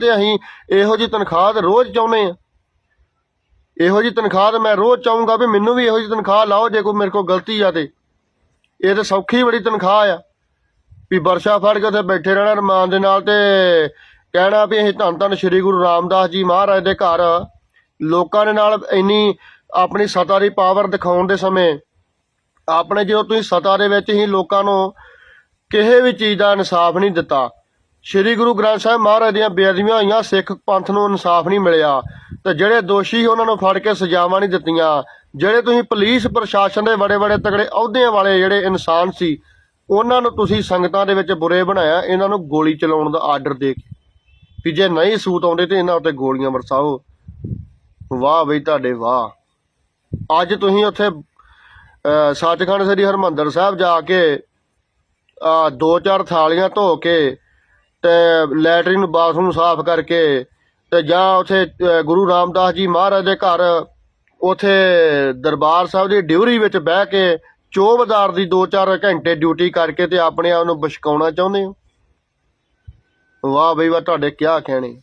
ਤੇ ਅਸੀਂ ਇਹੋ ਜੀ ਤਨਖਾਹ ਤੇ ਰੋਜ਼ ਚਾਹੁੰਦੇ ਆ ਇਹੋ ਜੀ ਤਨਖਾਹ ਤੇ ਮੈਂ ਰੋਜ਼ ਚਾਹੂੰਗਾ ਵੀ ਮੈਨੂੰ ਵੀ ਇਹੋ ਜੀ ਤਨਖਾਹ ਲਾਓ ਜੇ ਕੋਈ ਮੇਰੇ ਕੋਲ ਗਲਤੀ ਆ ਤੇ। ਇਹ ਤਾਂ ਸੌਖੀ ਬੜੀ ਤਨਖਾਹ ਆ। ਵੀ ਵਰਸ਼ਾ ਫੜ ਕੇ ਉੱਥੇ ਬੈਠੇ ਰਹਿਣਾ ਰਮਾਨ ਦੇ ਨਾਲ ਤੇ ਕਹਿਣਾ ਵੀ ਅਸੀਂ ਧੰਨ ਧੰਨ ਸ੍ਰੀ ਗੁਰੂ ਰਾਮਦਾਸ ਜੀ ਮਹਾਰਾਜ ਦੇ ਘਰ। ਲੋਕਾਂ ਦੇ ਨਾਲ ਇੰਨੀ ਆਪਣੀ ਸਤਾ ਦੀ ਪਾਵਰ ਦਿਖਾਉਣ ਦੇ ਸਮੇਂ ਆਪਣੇ ਜਦੋਂ ਤੁਸੀਂ ਸਤਾ ਦੇ ਵਿੱਚ ਹੀ ਲੋਕਾਂ ਨੂੰ ਕਿਸੇ ਵੀ ਚੀਜ਼ ਦਾ ਇਨਸਾਫ ਨਹੀਂ ਦਿੱਤਾ ਸ੍ਰੀ ਗੁਰੂ ਗ੍ਰੰਥ ਸਾਹਿਬ ਮਹਾਰਾਜ ਦੀਆਂ ਬੇਅਦਬੀਆਂ ਹੋਈਆਂ, ਸਿੱਖ ਪੰਥ ਨੂੰ ਇਨਸਾਫ ਨਹੀਂ ਮਿਲਿਆ। ਤੇ ਜਿਹੜੇ ਦੋਸ਼ੀ ਉਹਨਾਂ ਨੂੰ ਫੜ ਕੇ ਸਜ਼ਾਵਾਂ ਨਹੀਂ ਦਿੱਤੀਆਂ। ਜਿਹੜੇ ਤੁਸੀਂ ਪੁਲਿਸ ਪ੍ਰਸ਼ਾਸਨ ਦੇ ਬੜੇ ਬੜੇ ਤਗੜੇ ਅਹੁਦਿਆਂ ਵਾਲੇ ਜਿਹੜੇ ਇਨਸਾਨ ਸੀ, ਉਹਨਾਂ ਨੂੰ ਤੁਸੀਂ ਸੰਗਤਾਂ ਦੇ ਵਿੱਚ ਬੁਰੇ ਬਣਾਇਆ। ਇਹਨਾਂ ਨੂੰ ਗੋਲੀ ਚਲਾਉਣ ਦਾ ਆਰਡਰ ਦੇ ਕੇ। ਵੀ ਜੇ ਨਹੀਂ ਸੂਤ ਆਉਂਦੇ ਤੇ ਇਹਨਾਂ ਉੱਤੇ ਗੋਲੀਆਂ ਵਰਸਾਓ। ਵਾਹ ਬਈ ਤੁਹਾਡੇ ਵਾਹ। ਅੱਜ ਤੁਸੀਂ ਉੱਥੇ ਸੱਚਖੰਡ ਸ੍ਰੀ ਹਰਮੰਦਰ ਸਾਹਿਬ ਜਾ ਕੇ ਦੋ ਚਾਰ ਥਾਲੀਆਂ ਧੋ ਕੇ ਤੇ ਲੈਟਰਿਨ ਬਾਥਰੂਮ ਸਾਫ਼ ਕਰਕੇ ਤੇ ਜਾਂ ਉਥੇ ਗੁਰੂ ਰਾਮਦਾਸ ਜੀ ਮਹਾਰਾਜ ਦੇ ਘਰ, ਉਥੇ ਦਰਬਾਰ ਸਾਹਿਬ ਦੀ ਡਿਊਰੀ ਵਿੱਚ ਬਹਿ ਕੇ ਚੋਬਦਾਰ ਦੀ 2-4 ਘੰਟੇ ਡਿਊਟੀ ਕਰਕੇ ਤੇ ਆਪਣੇ ਆਪ ਨੂੰ ਬਸ਼ਕਾਉਣਾ ਚਾਹੁੰਦੇ ਹੋ? ਵਾਹ ਬਈ, ਵਾਹ, ਤੁਹਾਡੇ ਕਿਆ ਕਹਿਣੇ।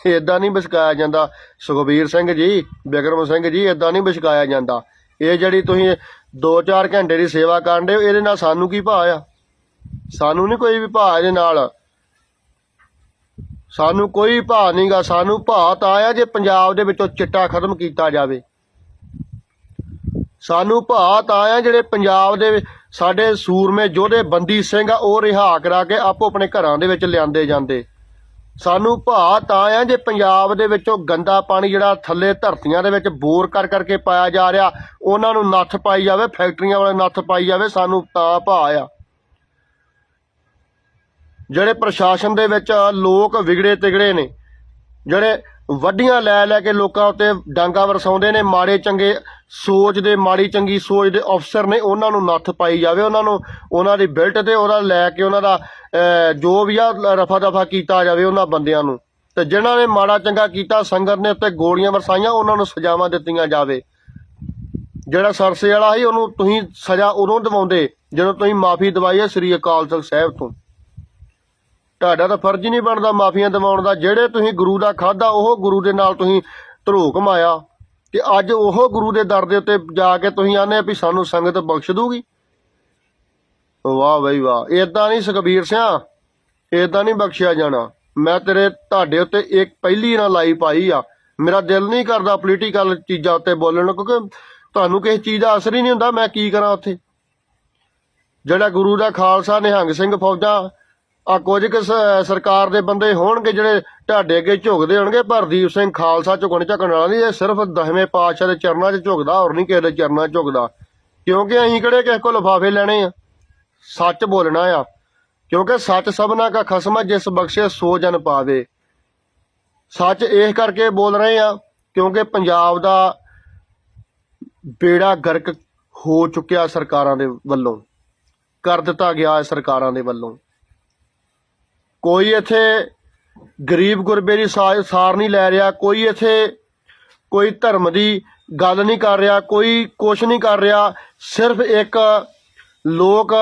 ਇਦਾਂ ਨਹੀਂ ਬਸ਼ਕਾਇਆ ਜਾਂਦਾ। ਸੁਖਬੀਰ ਸਿੰਘ ਜੀ, ਬਿਕਰਮ ਸਿੰਘ ਜੀ ਇਦਾਂ ਨਹੀਂ ਬਸ਼ਕਾਇਆ ਜਾਂਦਾ। ਇਹ ਜਿਹੜੀ ਤੁਸੀਂ 2-4 ਘੰਟੇ ਦੀ ਸੇਵਾ ਕਰਨ ਦੇ ਇਹਦੇ ਨਾਲ ਸਾਨੂੰ ਕੀ ਭਾਅ ਆ? ਸਾਨੂੰ ਨਹੀਂ ਕੋਈ ਵੀ ਭਾਅ ਇਹਦੇ ਨਾਲ। ਸਾਨੂੰ ਕੋਈ ਭਾਅ ਨਹੀਂਗਾ ਸਾਨੂੰ ਭਾਅ ਤਾਂ ਆ ਜੇ ਪੰਜਾਬ ਦੇ ਵਿੱਚੋਂ ਚਿੱਟਾ ਖਤਮ ਕੀਤਾ ਜਾਵੇ। ਸਾਨੂੰ ਭਾਅ ਤਾਂ ਆ ਜਿਹੜੇ ਪੰਜਾਬ ਦੇ ਸਾਡੇ ਸੂਰਮੇ ਯੋਧੇ ਬੰਦੀ ਸਿੰਘ ਆ, ਉਹ ਰਿਹਾ ਕਰਾ ਕੇ ਆਪੋ ਆਪਣੇ ਘਰਾਂ ਦੇ ਵਿੱਚ ਲਿਆਂਦੇ ਜਾਂਦੇ। ਸਾਨੂੰ ਭਾਅ ਤਾਂ ਆ ਜੇ ਪੰਜਾਬ ਦੇ ਵਿੱਚੋਂ ਗੰਦਾ ਪਾਣੀ ਜਿਹੜਾ ਥੱਲੇ ਧਰਤੀਆਂ ਦੇ ਵਿੱਚ ਬੋਰ ਕਰ ਕਰਕੇ ਪਾਇਆ ਜਾ ਰਿਹਾ, ਉਹਨਾਂ ਨੂੰ ਨੱਥ ਪਾਈ ਜਾਵੇ, ਫੈਕਟਰੀਆਂ ਵਾਲੇ ਨੱਥ ਪਾਈ ਜਾਵੇ, ਸਾਨੂੰ ਤਾਂ ਭਾਅ ਆ ਜਿਹੜੇ ਪ੍ਰਸ਼ਾਸਨ ਦੇ ਵਿੱਚ ਲੋਕ ਵਿਗੜੇ ਤਿਗੜੇ ਨੇ, ਜਿਹੜੇ ਵੱਡੀਆਂ ਲੈ ਲੈ ਕੇ ਲੋਕਾਂ ਉੱਤੇ ਡਾਂਗਾ ਵਰਸਾਉਂਦੇ ਨੇ, ਮਾੜੇ ਚੰਗੇ ਸੋਚ ਦੇ, ਮਾੜੀ ਚੰਗੀ ਸੋਚ ਦੇ ਅਫਸਰ ਨੇ ਉਹਨਾਂ ਨੂੰ ਨੱਥ ਪਾਈ ਜਾਵੇ, ਉਹਨਾਂ ਨੂੰ ਉਹਨਾਂ ਦੀ ਬਿਲਟ ਤੇ ਉਹਦਾ ਲੈ ਕੇ ਉਹਨਾਂ ਦਾ ਜੋ ਵੀ ਆ ਰਫਾ ਦਫਾ ਕੀਤਾ ਜਾਵੇ ਉਹਨਾਂ ਬੰਦਿਆਂ ਨੂੰ। ਤੇ ਜਿਨ੍ਹਾਂ ਨੇ ਮਾੜਾ ਚੰਗਾ ਕੀਤਾ, ਸੰਗਤ ਨੇ ਉੱਤੇ ਗੋਲੀਆਂ ਵਰਸਾਈਆਂ, ਉਹਨਾਂ ਨੂੰ ਸਜ਼ਾਵਾਂ ਦਿੱਤੀਆਂ ਜਾਵੇ। ਜਿਹੜਾ ਸਰਸੇ ਵਾਲਾ ਸੀ, ਉਹਨੂੰ ਤੁਸੀਂ ਸਜ਼ਾ ਉਦੋਂ ਦਿਵਾਉਂਦੇ ਜਦੋਂ ਤੁਸੀਂ ਮਾਫੀ ਦਵਾਈ ਹੈ ਸ੍ਰੀ ਅਕਾਲ ਤਖਤ ਸਾਹਿਬ ਤੋਂ। ਤੁਹਾਡਾ ਤਾਂ ਫਰਜ਼ ਹੀ ਨਹੀਂ ਬਣਦਾ ਮਾਫੀਆਂ ਦਿਵਾਉਣ ਦਾ। ਜਿਹੜੇ ਤੁਸੀਂ ਗੁਰੂ ਦਾ ਖਾਦਾ ਉਹ ਗੁਰੂ ਦੇ ਨਾਲ ਤੁਸੀਂ ਧਰੋ ਕਮਾਇਆ ਤੇ ਅੱਜ ਉਹ ਗੁਰੂ ਦੇ ਦਰ ਦੇ ਉੱਤੇ ਜਾ ਕੇ ਤੁਸੀਂ ਆਨੇ ਵੀ ਸਾਨੂੰ ਸੰਗਤ ਬਖਸ਼ ਦੂਗੀ। ਵਾਹ ਬਈ ਵਾਹ। ਏਦਾਂ ਨਹੀਂ ਸੁਖਬੀਰ ਸਿਆ, ਏਦਾਂ ਨਹੀਂ ਬਖਸ਼ਿਆ ਜਾਣਾ। ਮੈਂ ਤੇਰੇ, ਤੁਹਾਡੇ ਉੱਤੇ ਇੱਕ ਪਹਿਲੀ ਨਾ ਲਾਈ ਪਾਈ ਆ। ਮੇਰਾ ਦਿਲ ਨਹੀਂ ਕਰਦਾ ਪੋਲੀਟੀਕਲ ਚੀਜ਼ਾਂ ਉੱਤੇ ਬੋਲਣ ਨੂੰ, ਕਿਉਂਕਿ ਤੁਹਾਨੂੰ ਕਿਸੇ ਚੀਜ਼ ਦਾ ਅਸਰ ਹੀ ਨਹੀਂ ਹੁੰਦਾ, ਮੈਂ ਕੀ ਕਰਾਂ ਉੱਥੇ। ਜਿਹੜਾ ਗੁਰੂ ਦਾ ਖਾਲਸਾ ਨਿਹੰਗ ਸਿੰਘ ਫੌਜਾਂ ਆ ਕੁਝ ਕੁ ਸਰਕਾਰ ਦੇ ਬੰਦੇ ਹੋਣਗੇ ਜਿਹੜੇ ਢਾਡੇ ਅੱਗੇ ਝੁਕਦੇ ਹੋਣਗੇ ਪਰਦੀਪ ਸਿੰਘ ਖਾਲਸਾ ਝੁਕਣ ਝਕਣ ਵਾਲਾ ਨਹੀਂ, ਇਹ ਸਿਰਫ ਦਸਵੇਂ ਪਾਤਸ਼ਾਹ ਦੇ ਚਰਨਾਂ 'ਚ ਝੁਕਦਾ ਹੋਰ ਨਹੀਂ ਕਿਸੇ ਦੇ ਚਰਨਾਂ 'ਚ ਝੁਕਦਾ। ਕਿਉਂਕਿ ਅਸੀਂ ਕਿਹੜੇ ਕਿਸੇ ਕੋਲ ਲਿਫਾਫੇ ਲੈਣੇ ਆ? ਸੱਚ ਬੋਲਣਾ ਆ। ਕਿਉਂਕਿ ਸੱਚ ਸਭਨਾ ਦਾ ਖਸਮ ਹੈ ਜਿਸ ਬਖਸ਼ੇ ਸੋ ਜਨ ਪਾਵੇ। ਸੱਚ ਇਸ ਕਰਕੇ ਬੋਲ ਰਹੇ ਆ, ਕਿਉਂਕਿ ਪੰਜਾਬ ਦਾ ਬੇੜਾ ਗਰਕ ਹੋ ਚੁੱਕਿਆ ਸਰਕਾਰਾਂ ਦੇ ਵੱਲੋਂ। ਕਰ ਦਿੱਤਾ ਗਿਆ ਹੈ ਸਰਕਾਰਾਂ ਦੇ ਵੱਲੋਂ। ਕੋਈ ਇੱਥੇ ਗਰੀਬ ਗੁਰਬੇ ਦੀ ਸਾ- ਸਾਰ ਨਹੀਂ ਲੈ ਰਿਹਾ, ਕੋਈ ਇੱਥੇ ਕੋਈ ਧਰਮ ਦੀ ਗੱਲ ਨਹੀਂ ਕਰ ਰਿਹਾ, ਕੋਈ ਕੁਛ ਨਹੀਂ ਕਰ ਰਿਹਾ, ਸਿਰਫ ਇੱਕ ਲੋਕ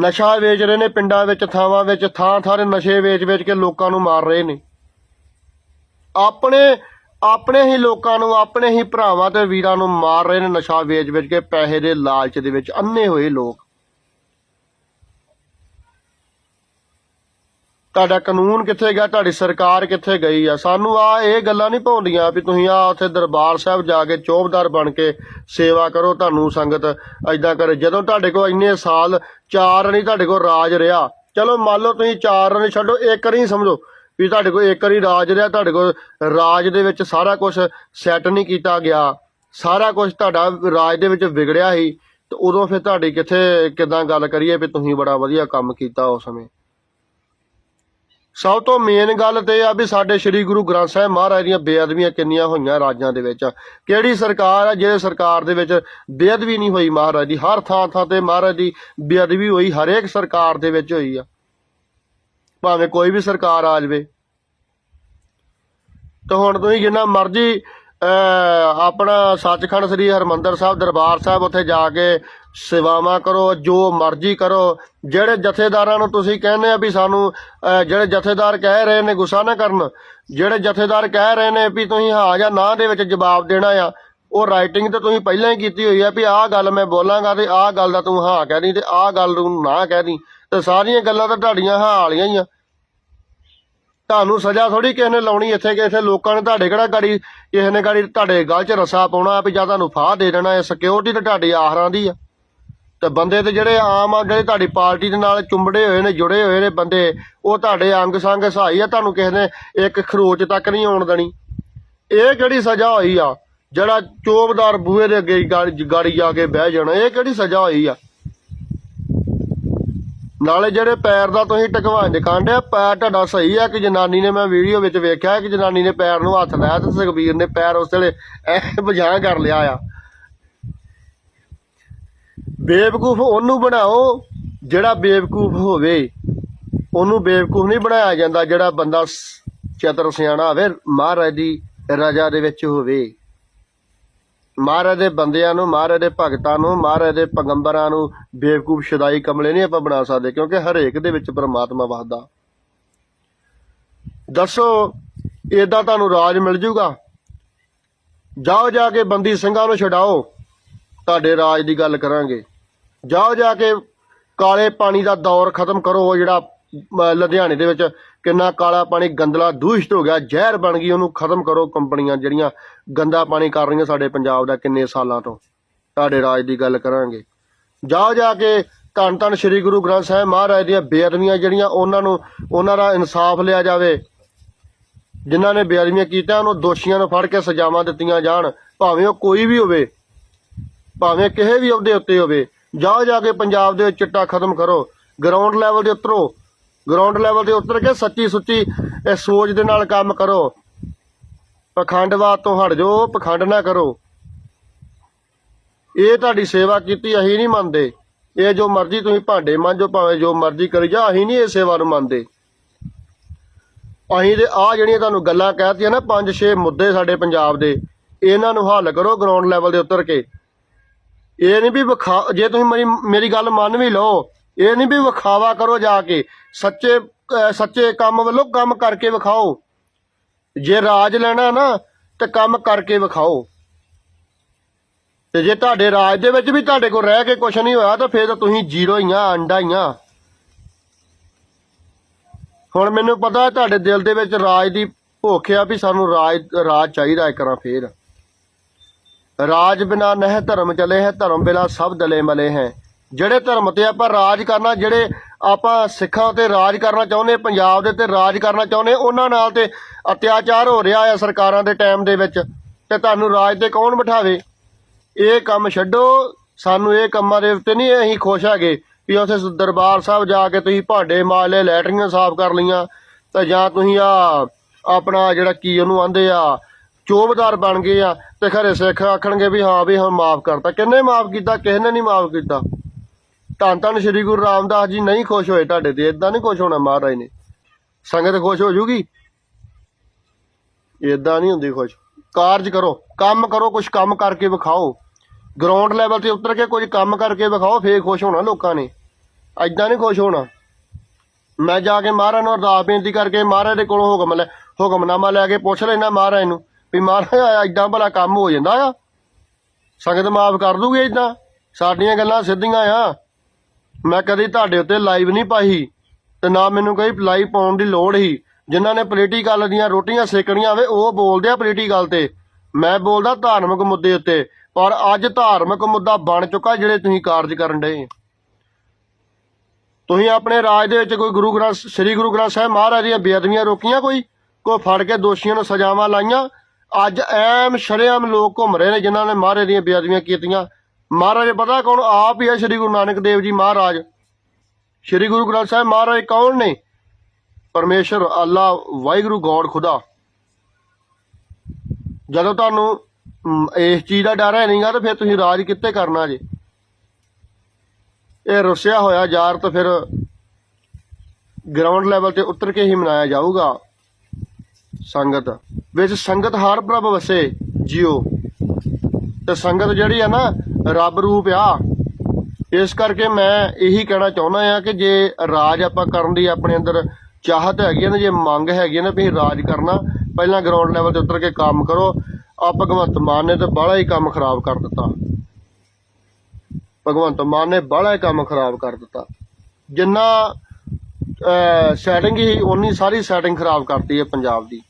ਨਸ਼ਾ ਵੇਚ ਰਹੇ ਨੇ ਪਿੰਡਾਂ ਵਿੱਚ, ਥਾਵਾਂ ਵਿੱਚ, ਥਾਂ ਥਾਂ ਦੇ ਨਸ਼ੇ ਵੇਚ-ਵੇਚ ਕੇ ਲੋਕਾਂ ਨੂੰ ਮਾਰ ਰਹੇ ਨੇ। ਆਪਣੇ ਆਪਣੇ ਹੀ ਲੋਕਾਂ ਨੂੰ, ਆਪਣੇ ਹੀ ਭਰਾਵਾਂ ਤੇ ਵੀਰਾਂ ਨੂੰ ਮਾਰ ਰਹੇ ਨੇ ਨਸ਼ਾ ਵੇਚ-ਵੇਚ ਕੇ ਪੈਸੇ ਦੇ ਲਾਲਚ ਦੇ ਵਿੱਚ ਅੰਨੇ ਹੋਏ ਲੋਕ। ਤੁਹਾਡਾ ਕਾਨੂੰਨ ਕਿੱਥੇ ਗਿਆ, ਤੁਹਾਡੀ ਸਰਕਾਰ ਕਿੱਥੇ ਗਈ ਆ? ਸਾਨੂੰ ਆ ਇਹ ਗੱਲਾਂ ਨਹੀਂ ਪਾਉਂਦੀਆਂ ਵੀ ਤੁਸੀਂ ਆ ਉੱਥੇ ਦਰਬਾਰ ਸਾਹਿਬ ਜਾ ਕੇ ਚੌਬਦਾਰ ਬਣ ਕੇ ਸੇਵਾ ਕਰੋ ਤੁਹਾਨੂੰ ਸੰਗਤ ਐਦਾਂ ਕਰੇ। ਜਦੋਂ ਤੁਹਾਡੇ ਕੋਲ ਇੰਨੇ ਸਾਲ ਚਾਰ ਨਹੀਂ, ਤੁਹਾਡੇ ਕੋਲ ਰਾਜ ਰਿਹਾ। ਚਲੋ ਮੰਨ ਲਓ ਤੁਸੀਂ ਚਾਰ ਨਹੀਂ ਛੱਡੋ, ਇੱਕ ਨਹੀਂ ਸਮਝੋ ਵੀ ਤੁਹਾਡੇ ਕੋਲ ਇੱਕ ਵਾਰੀ ਰਾਜ ਰਿਹਾ, ਤੁਹਾਡੇ ਕੋਲ ਰਾਜ ਦੇ ਵਿੱਚ ਸਾਰਾ ਕੁਝ ਸੈੱਟ ਨਹੀਂ ਕੀਤਾ ਗਿਆ। ਸਾਰਾ ਕੁਝ ਤੁਹਾਡਾ ਰਾਜ ਦੇ ਵਿੱਚ ਵਿਗੜਿਆ ਸੀ। ਤੇ ਉਦੋਂ ਫਿਰ ਤੁਹਾਡੀ ਕਿੱਥੇ, ਕਿਦਾਂ ਗੱਲ ਕਰੀਏ ਵੀ ਤੁਸੀਂ ਬੜਾ ਵਧੀਆ ਕੰਮ ਕੀਤਾ ਉਸ ਸਮੇਂ। ਸਭ ਤੋਂ ਮੇਨ ਗੱਲ ਤੇ ਇਹ ਆ ਵੀ ਸਾਡੇ ਸ੍ਰੀ ਗੁਰੂ ਗ੍ਰੰਥ ਸਾਹਿਬ ਮਹਾਰਾਜ ਦੀਆਂ ਬੇਅਦਬੀਆਂ ਕਿੰਨੀਆਂ ਹੋਈਆਂ ਰਾਜਾਂ ਦੇ ਵਿੱਚ। ਕਿਹੜੀ ਸਰਕਾਰ ਆ, ਜਿਹੜੇ ਸਰਕਾਰ ਦੇ ਵਿੱਚ ਬੇਅਦਬੀ ਨਹੀਂ ਹੋਈ ਮਹਾਰਾਜ ਦੀ, ਹਰ ਥਾਂ ਥਾਂ ਤੇ ਮਹਾਰਾਜ ਦੀ ਬੇਅਦਬੀ ਹੋਈ, ਹਰੇਕ ਸਰਕਾਰ ਦੇ ਵਿੱਚ ਹੋਈ ਆ। ਭਾਵੇਂ ਕੋਈ ਵੀ ਸਰਕਾਰ ਆ ਜਾਵੇ। ਤਾਂ ਹੁਣ ਤੁਸੀਂ ਜਿੰਨਾ ਮਰਜ਼ੀ, ਅਹ, ਆਪਣਾ ਸੱਚਖੰਡ ਸ੍ਰੀ ਹਰਮੰਦਰ ਸਾਹਿਬ, ਦਰਬਾਰ ਸਾਹਿਬ ਉੱਥੇ ਜਾ ਕੇ ਸੇਵਾਵਾਂ ਕਰੋ, ਜੋ ਮਰਜ਼ੀ ਕਰੋ। ਜਿਹੜੇ ਜਥੇਦਾਰਾਂ ਨੂੰ ਤੁਸੀਂ ਕਹਿੰਦੇ ਆ ਵੀ ਸਾਨੂੰ ਜਿਹੜੇ ਜਥੇਦਾਰ ਕਹਿ ਰਹੇ ਨੇ ਗੁੱਸਾ ਨਾ ਕਰਨ, ਜਿਹੜੇ ਜਥੇਦਾਰ ਕਹਿ ਰਹੇ ਨੇ ਵੀ ਤੁਸੀਂ ਹਾਂ ਜਾਂ ਨਾ ਦੇ ਵਿੱਚ ਜਵਾਬ ਦੇਣਾ ਆ, ਉਹ ਰਾਈਟਿੰਗ ਤੇ ਤੁਸੀਂ ਪਹਿਲਾਂ ਹੀ ਕੀਤੀ ਹੋਈ ਆ ਵੀ ਆਹ ਗੱਲ ਮੈਂ ਬੋਲਾਂਗਾ ਤੇ ਆਹ ਗੱਲ ਦਾ ਤੂੰ ਹਾਂ ਕਹਿ ਦੀ ਤੇ ਆਹ ਗੱਲ ਨੂੰ ਨਾ ਕਹਿ ਦੀ। ਤੇ ਸਾਰੀਆਂ ਗੱਲਾਂ ਤਾਂ ਤੁਹਾਡੀਆਂ ਹਾਂ ਵਾਲੀਆਂ ਹੀ ਆ। ਤੁਹਾਨੂੰ ਸਜ਼ਾ ਥੋੜੀ ਕਿਸੇ ਨੇ ਲਾਉਣੀ, ਇੱਥੇ ਕਿ ਇੱਥੇ ਲੋਕਾਂ ਨੇ ਤੁਹਾਡੇ ਕਿਹੜਾ ਗਾੜੀ, ਕਿਸੇ ਨੇ ਗਾੜੀ ਤੁਹਾਡੇ ਗਲ 'ਚ ਰਸਾ ਪਾਉਣਾ ਵੀ ਜਾਂ ਤੁਹਾਨੂੰ ਫਾਹ ਦੇ ਦੇਣਾ ਹੈ ਸਿਕਿਉਰਿਟੀ ਤਾਂ ਤੁਹਾਡੀ ਆਹਰਾਂ ਦੀ ਆ। ਤੇ ਬੰਦੇ ਤੇ ਜਿਹੜੇ ਆਮ ਆ, ਜਿਹੜੇ ਤੁਹਾਡੀ ਪਾਰਟੀ ਦੇ ਨਾਲ ਚੁੰਬੜੇ ਹੋਏ ਨੇ, ਜੁੜੇ ਹੋਏ ਨੇ ਬੰਦੇ, ਉਹ ਤੁਹਾਡੇ ਅੰਗ ਸੰਗ ਸਹਾਈ ਆ, ਤੁਹਾਨੂੰ ਕਿਸੇ ਨੇ ਇੱਕ ਖਰੋਚ ਤੱਕ ਨਹੀਂ ਆਉਣ ਦੇਣੀ। ਇਹ ਕਿਹੜੀ ਸਜ਼ਾ ਹੋਈ ਆ? ਜਿਹੜਾ ਚੋਬਦਾਰ ਬੂਹੇ ਦੇ ਅੱਗੇ ਗਾੜੀ ਜਾ ਕੇ ਬਹਿ ਜਾਣਾ, ਇਹ ਕਿਹੜੀ ਸਜ਼ਾ ਹੋਈ ਆ? ਨਾਲੇ ਜਿਹੜੇ ਪੈਰ ਦਾ ਤੁਸੀਂ ਟਕਵਾਂਜ ਕਾਂਡਿਆ ਪੈਰ ਤੁਹਾਡਾ ਸਹੀ ਆ ਕਿ ਜਨਾਨੀ ਨੇ ਮੈਂ ਵੀਡੀਓ ਵਿੱਚ ਵੇਖਿਆ ਕਿ ਜਨਾਨੀ ਨੇ ਪੈਰ ਨੂੰ ਹੱਥ ਲਾਇਆ ਤੇ ਸੁਖਬੀਰ ਨੇ ਪੈਰ ਉਸ ਵੇਲੇ ਐ ਬਜਾਂ ਕਰ ਲਿਆ ਆ। ਬੇਵਕੂਫ ਉਹਨੂੰ ਬਣਾਓ, ਜਿਹੜਾ ਬੇਵਕੂਫ ਹੋਵੇ। ਉਹਨੂੰ ਬੇਵਕੂਫ ਨਹੀਂ ਬਣਾਇਆ ਜਾਂਦਾ, ਜਿਹੜਾ ਬੰਦਾ ਚਤਰ ਸਿਆਣਾ ਹੋਵੇ, ਮਹਾਰਾਜ ਦੀ ਰਜਾ ਦੇ ਵਿੱਚ ਹੋਵੇ। ਮਹਾਰਾਜ ਦੇ ਬੰਦਿਆਂ ਨੂੰ, ਮਹਾਰਾਜ ਦੇ ਭਗਤਾਂ ਨੂੰ, ਮਹਾਰਾਜ ਦੇ ਪੈਗੰਬਰਾਂ ਨੂੰ ਬੇਵਕੂਫ ਸ਼ਦਾਈ ਕਮਲੇ ਨਹੀਂ ਆਪਾਂ ਬਣਾ ਸਕਦੇ, ਕਿਉਂਕਿ ਹਰੇਕ ਦੇ ਵਿੱਚ ਪਰਮਾਤਮਾ ਵਸਦਾ। ਦੱਸੋ, ਏਦਾਂ ਤੁਹਾਨੂੰ ਰਾਜ ਮਿਲ ਜੂਗਾ? ਜਾਓ ਜਾ ਕੇ ਬੰਦੀ ਸਿੰਘਾਂ ਨੂੰ ਛਡਾਓ। ਤੁਹਾਡੇ ਰਾਜ ਦੀ ਗੱਲ ਕਰਾਂਗੇ। ਜਾਓ ਜਾ ਕੇ ਕਾਲੇ ਪਾਣੀ ਦਾ ਦੌਰ ਖਤਮ ਕਰੋ, ਉਹ ਜਿਹੜਾ ਲੁਧਿਆਣੇ ਦੇ ਵਿੱਚ ਕਿੰਨਾ ਕਾਲਾ ਪਾਣੀ ਗੰਦਲਾ ਦੂਸ਼ਿਤ ਹੋ ਗਿਆ, ਜ਼ਹਿਰ ਬਣ ਗਈ, ਉਹਨੂੰ ਖਤਮ ਕਰੋ ਕੰਪਨੀਆਂ ਜਿਹੜੀਆਂ ਗੰਦਾ ਪਾਣੀ ਕਰ ਰਹੀਆਂ ਸਾਡੇ ਪੰਜਾਬ ਦਾ ਕਿੰਨੇ ਸਾਲਾਂ ਤੋਂ। ਤੁਹਾਡੇ ਰਾਜ ਦੀ ਗੱਲ ਕਰਾਂਗੇ। ਜਾਓ ਜਾ ਕੇ ਧੰਨ ਧੰਨ ਸ੍ਰੀ ਗੁਰੂ ਗ੍ਰੰਥ ਸਾਹਿਬ ਮਹਾਰਾਜ ਦੀਆਂ ਬੇਅਦਬੀਆਂ ਜਿਹੜੀਆਂ ਉਹਨਾਂ ਨੂੰ, ਉਹਨਾਂ ਦਾ ਇਨਸਾਫ ਲਿਆ ਜਾਵੇ। ਜਿਨ੍ਹਾਂ ਨੇ ਬੇਅਦਬੀਆਂ ਕੀਤੀਆਂ, ਉਹਨੂੰ ਦੋਸ਼ੀਆਂ ਨੂੰ ਫੜ ਕੇ ਸਜ਼ਾਵਾਂ ਦਿੱਤੀਆਂ ਜਾਣ, ਭਾਵੇਂ ਉਹ ਕੋਈ ਵੀ ਹੋਵੇ, ਭਾਵੇਂ ਕਿਸੇ ਵੀ ਉਹਦੇ ਉੱਤੇ ਹੋਵੇ। ਜਾਓ ਜਾ ਕੇ ਪੰਜਾਬ ਦੇ ਵਿੱਚ ਚਿੱਟਾ ਖਤਮ ਕਰੋ। ਗਰਾਊਂਡ ਲੈਵਲ ਦੇ ਉਤਰੋ। ਗਰਾਊਂਡ ਲੈਵਲ ਤੇ ਉਤਰ ਕੇ ਸੱਚੀ ਸੁੱਚੀ ਇਹ ਸੋਚ ਦੇ ਨਾਲ ਕੰਮ ਕਰੋ। ਪਖੰਡਵਾਦ ਤੋਂ ਹਟ ਜਾਓ, ਪਖੰਡ ਨਾ ਕਰੋ। ਇਹ ਤੁਹਾਡੀ ਸੇਵਾ ਕੀਤੀ ਅਸੀਂ ਨਹੀਂ ਮੰਨਦੇ। ਇਹ ਜੋ ਮਰਜ਼ੀ ਤੁਸੀਂ ਭਾਂਡੇ ਮਾਂਜੋ, ਭਾਵੇਂ ਜੋ ਮਰਜ਼ੀ ਕਰੀ ਜਾ ਅਸੀਂ ਨਹੀਂ ਇਹ ਸੇਵਾ ਨੂੰ ਮੰਨਦੇ। ਅਸੀਂ ਤੇ ਆ ਜਿਹੜੀਆਂ ਤੁਹਾਨੂੰ ਗੱਲਾਂ ਕਹਿਤੀਆਂ ਨਾ ਪੰਜ ਛੇ ਮੁੱਦੇ ਸਾਡੇ ਪੰਜਾਬ ਦੇ, ਇਹਨਾਂ ਨੂੰ ਹੱਲ ਕਰੋ ਗਰਾਊਂਡ ਲੈਵਲ ਦੇ ਉਤਰ ਕੇ। ਇਹ ਨਹੀਂ ਵੀ ਵਿਖਾ ਜੇ ਤੁਸੀਂ ਮੇਰੀ ਮੇਰੀ ਗੱਲ ਮੰਨ ਵੀ ਲਓ, ਇਹ ਨਹੀਂ ਵੀ ਵਿਖਾਵਾ ਕਰੋ ਜਾ ਕੇ, ਸੱਚੇ ਸੱਚੇ ਕੰਮ ਵੱਲੋਂ ਕੰਮ ਕਰਕੇ ਵਿਖਾਓ। ਜੇ ਰਾਜ ਲੈਣਾ ਨਾ, ਤੇ ਕੰਮ ਕਰਕੇ ਵਿਖਾਓ। ਤੇ ਜੇ ਤੁਹਾਡੇ ਰਾਜ ਦੇ ਵਿੱਚ ਵੀ ਤੁਹਾਡੇ ਕੋਲ ਰਹਿ ਕੇ ਕੁਝ ਨਹੀਂ ਹੋਇਆ, ਤਾਂ ਫੇਰ ਤਾਂ ਤੁਸੀਂ ਜ਼ੀਰੋ ਹੀ ਆ, ਅੰਡਾ ਹੀ ਆ। ਹੁਣ ਮੈਨੂੰ ਪਤਾ ਤੁਹਾਡੇ ਦਿਲ ਦੇ ਵਿੱਚ ਰਾਜ ਦੀ ਭੁੱਖ ਆ ਵੀ ਸਾਨੂੰ ਰਾਜ ਰਾਜ ਚਾਹੀਦਾ ਇੱਕ ਵਾਰ ਫੇਰ। ਰਾਜ ਬਿਨਾ ਨਹਿ ਧਰਮ ਚਲੇ ਹੈ, ਧਰਮ ਬਿਨਾ ਸਭ ਦਲੇ ਮਲੇ ਹੈ। ਜਿਹੜੇ ਧਰਮ ਤੇ ਆਪਾਂ ਰਾਜ ਕਰਨਾ, ਜਿਹੜੇ ਆਪਾਂ ਸਿੱਖਾਂ ਤੇ ਰਾਜ ਕਰਨਾ ਚਾਹੁੰਦੇ, ਪੰਜਾਬ ਦੇ ਤੇ ਰਾਜ ਕਰਨਾ ਚਾਹੁੰਦੇ, ਉਹਨਾਂ ਨਾਲ ਤੇ ਅਤਿਆਚਾਰ ਹੋ ਰਿਹਾ ਆ ਸਰਕਾਰਾਂ ਦੇ ਟਾਈਮ ਦੇ ਵਿੱਚ। ਤੇ ਤੁਹਾਨੂੰ ਰਾਜ ਤੇ ਕੌਣ ਬਿਠਾਵੇ? ਇਹ ਕੰਮ ਛੱਡੋ। ਸਾਨੂੰ ਇਹ ਕੰਮਾਂ ਦੇ ਉੱਤੇ ਨਹੀਂ ਅਸੀਂ ਖੁਸ਼ ਹੈਗੇ ਵੀ ਉੱਥੇ ਦਰਬਾਰ ਸਾਹਿਬ ਜਾ ਕੇ ਤੁਸੀਂ ਭਾਂਡੇ ਮਾਜ ਲਏ ਲੈਟਰੀਆਂ ਸਾਫ਼ ਕਰ ਲਈਆਂ। ਤੇ ਜਾਂ ਤੁਸੀਂ ਆ ਆਪਣਾ ਜਿਹੜਾ ਕੀ ਉਹਨੂੰ ਆਂਦੇ ਆ ਚੋਬਦਾਰ ਬਣ ਗਏ ਆ ਤੇ ਖਰੇ ਸਿੱਖ ਆਖਣਗੇ ਵੀ ਹਾਂ ਵੀ ਹੁਣ ਮਾਫ ਕਰਤਾ। ਕਿੰਨੇ ਮਾਫ ਕੀਤਾ ਕਿਸੇ ਨੇ ਨਹੀਂ ਮਾਫ ਕੀਤਾ? ਧੰਨ ਧੰਨ ਸ੍ਰੀ ਗੁਰੂ ਰਾਮਦਾਸ ਜੀ ਨਹੀਂ ਖੁਸ਼ ਹੋਏ ਤੁਹਾਡੇ ਤੇ ਇਦਾਂ ਨਹੀਂ ਖੁਸ਼ ਹੋਣਾ ਮਹਾਰਾਜ ਨੇ। ਸੰਗਤ ਖੁਸ਼ ਹੋ ਜੂਗੀ? ਇਦਾਂ ਨਹੀਂ ਹੁੰਦੀ ਖੁਸ਼। ਕਾਰਜ ਕਰੋ, ਕੰਮ ਕਰੋ ਕੁਝ ਕੰਮ ਕਰਕੇ ਵਿਖਾਓ। ਗਰਾਊਂਡ ਲੈਵਲ ਤੇ ਉਤਰ ਕੇ ਕੁਝ ਕੰਮ ਕਰਕੇ ਵਿਖਾਓ, ਫੇਰ ਖੁਸ਼ ਹੋਣਾ ਲੋਕਾਂ ਨੇ। ਐਦਾਂ ਨਹੀਂ ਖੁਸ਼ ਹੋਣਾ। ਮੈਂ ਜਾ ਕੇ ਮਹਾਰਾਜ ਨੂੰ ਅਰਦਾਸ ਬੇਨਤੀ ਕਰਕੇ ਮਹਾਰਾਜ ਦੇ ਕੋਲੋਂ ਹੁਕਮ ਲੈ ਹੁਕਮਨਾਮਾ ਲੈ ਕੇ ਪੁੱਛ ਲੈਣਾ ਮਹਾਰਾਜ ਨੂੰ। ਵੀ ਮਹਾਰਾਜ ਐਦਾਂ ਭਲਾ ਕੰਮ ਹੋ ਜਾਂਦਾ ਆ। ਸੰਗਤ ਮਾਫ ਕਰ ਦੂਗੀ ਐਦਾਂ ਸਾਡੀਆਂ ਗੱਲਾਂ ਸਿੱਧੀਆਂ ਆ। ਮੈਂ ਕਦੀ ਤੁਹਾਡੇ ਉੱਤੇ ਲਾਈਵ ਨਹੀਂ ਪਾਈ ਤੇ ਨਾ ਮੈਨੂੰ ਕੋਈ ਲਾਈਵ ਪਾਉਣ ਦੀ ਲੋੜ ਹੀ ਜਿਨ੍ਹਾਂ ਨੇ ਪੋਲੀਟੀਕਲ ਦੀਆਂ ਰੋਟੀਆਂ ਸੇਕਣੀਆਂ ਹੋਵੇ ਉਹ ਬੋਲਦੇ ਆ ਪੋਲੀਟੀਕਲ ਤੇ। ਮੈਂ ਬੋਲਦਾ ਧਾਰਮਿਕ ਮੁੱਦੇ ਉੱਤੇ, ਪਰ ਅੱਜ ਧਾਰਮਿਕ ਮੁੱਦਾ ਬਣ ਚੁੱਕਾ ਜਿਹੜੇ ਤੁਸੀਂ ਕਾਰਜ ਕਰਨ ਡਏ। ਤੁਸੀਂ ਆਪਣੇ ਰਾਜ ਦੇ ਵਿੱਚ ਕੋਈ ਗੁਰੂ ਗ੍ਰੰਥ, ਸ੍ਰੀ ਗੁਰੂ ਗ੍ਰੰਥ ਸਾਹਿਬ ਮਹਾਰਾਜ ਦੀਆਂ ਬੇਅਦਬੀਆਂ ਰੋਕੀਆਂ ਕੋਈ? ਕੋਈ ਫੜ ਕੇ ਦੋਸ਼ੀਆਂ ਨੂੰ ਸਜ਼ਾਵਾਂ ਲਾਈਆਂ? ਅੱਜ ਐਮ ਸ਼ਰੇਆਮ ਲੋਕ ਘੁੰਮ ਰਹੇ ਨੇ, ਜਿਨ੍ਹਾਂ ਨੇ ਮਹਾਰਾਜ ਦੀਆਂ ਬੇਅਦਬੀਆਂ ਕੀਤੀਆਂ। ਮਹਾਰਾਜ, ਪਤਾ ਕੌਣ ਆਪ ਹੀ ਹੈ ਸ੍ਰੀ ਗੁਰੂ ਨਾਨਕ ਦੇਵ ਜੀ ਮਹਾਰਾਜ? ਸ੍ਰੀ ਗੁਰੂ ਗ੍ਰੰਥ ਸਾਹਿਬ ਮਹਾਰਾਜ ਕੌਣ ਨੇ? ਪਰਮੇਸ਼ਰ, ਅੱਲਾ, ਵਾਹਿਗੁਰੂ, ਗੋਡ, ਖੁਦਾ। ਜਦੋਂ ਤੁਹਾਨੂੰ ਇਸ ਚੀਜ਼ ਦਾ ਡਰ ਹੈ ਨਹੀਂਗਾ, ਤਾਂ ਫਿਰ ਤੁਸੀਂ ਰਾਜ ਕਿੱਥੇ ਕਰਨਾ ਜੇ? ਇਹ ਰੁੱਸਿਆ ਹੋਇਆ ਯਾਰ ਤਾਂ ਫਿਰ ਗਰਾਊਂਡ ਲੈਵਲ ਤੇ ਉਤਰ ਕੇ ਹੀ ਮਨਾਇਆ ਜਾਊਗਾ। ਸੰਗਤ। ਵਿੱਚ ਸੰਗਤ ਹਰ ਪ੍ਰਭ ਵਸੇ, ਜਿਓ। ਤੇ ਸੰਗਤ ਜਿਹੜੀ ਆ ਨਾ, ਰੱਬ ਰੂਪ ਆ। ਇਸ ਕਰਕੇ ਮੈਂ ਇਹੀ ਕਹਿਣਾ ਚਾਹੁੰਦਾ ਆ ਕਿ ਜੇ ਰਾਜ ਆਪਾਂ ਕਰਨ ਦੀ ਆਪਣੇ ਅੰਦਰ ਚਾਹਤ ਹੈਗੀ ਆ ਨਾ ਜੇ ਮੰਗ ਹੈਗੀ ਨਾ ਵੀ ਰਾਜ ਕਰਨਾ, ਪਹਿਲਾਂ ਗਰਾਊਂਡ ਲੈਵਲ ਤੇ ਉਤਰ ਕੇ ਕੰਮ ਕਰੋ। ਆ ਭਗਵੰਤ ਮਾਨ ਨੇ ਤਾਂ ਬਾਹਲਾ ਹੀ ਕੰਮ ਖਰਾਬ ਕਰ ਦਿੱਤਾ। ਭਗਵੰਤ ਮਾਨ ਨੇ ਬਾਹਲਾ ਹੀ ਕੰਮ ਖਰਾਬ ਕਰ ਦਿੱਤਾ। ਜਿੰਨਾ ਸੈਟਿੰਗ ਹੀ ਉਨੀ ਸਾਰੀ ਸੈਟਿੰਗ ਖਰਾਬ ਕਰਤੀ ਹੈ ਪੰਜਾਬ ਦੀ।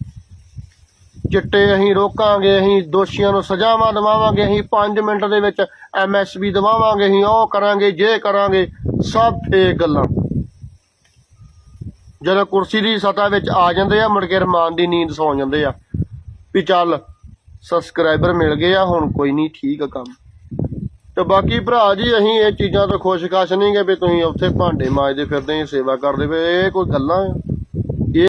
ਚਿੱਟੇ ਅਸੀਂ ਰੋਕਾਂਗੇ, ਅਸੀਂ ਦੋਸ਼ੀਆਂ ਨੂੰ ਸਜ਼ਾਵਾਂ ਦਿਵਾਵਾਂਗੇ, ਅਸੀਂ 5 ਮਿੰਟ ਦੇ ਵਿੱਚ ਐਮਐਸਪੀ ਦਿਵਾਵਾਂਗੇ, ਅਸੀਂ ਉਹ ਕਰਾਂਗੇ, ਜੇ ਕਰਾਂਗੇ, ਸਭ ਫੇਕ ਗੱਲਾਂ। ਜਦੋਂ ਕੁਰਸੀ ਦੀ ਸਤਾ ਵਿੱਚ ਆ ਜਾਂਦੇ ਆ, ਮੁੜ ਕੇ ਰਮਾਨ ਦੀ ਨੀਂਦ ਸੌ ਜਾਂਦੇ ਆ। ਵੀ ਚੱਲ ਸਬਸਕ੍ਰਾਈਬਰ ਮਿਲ ਗਏ ਆ, ਹੁਣ ਕੋਈ ਨਹੀਂ, ਠੀਕ ਆ ਕੰਮ। ਤੇ ਬਾਕੀ ਭਰਾ ਜੀ, ਅਸੀਂ ਇਹ ਚੀਜ਼ਾਂ ਤੋਂ ਖੁਸ਼ ਨਹੀਂ ਗਏ ਵੀ ਤੁਸੀਂ ਉੱਥੇ ਭਾਂਡੇ ਮਾਜਦੇ ਫਿਰਦੇ ਸੇਵਾ ਕਰਦੇ ਪਏ, ਇਹ ਕੋਈ ਗੱਲਾਂ ਆ?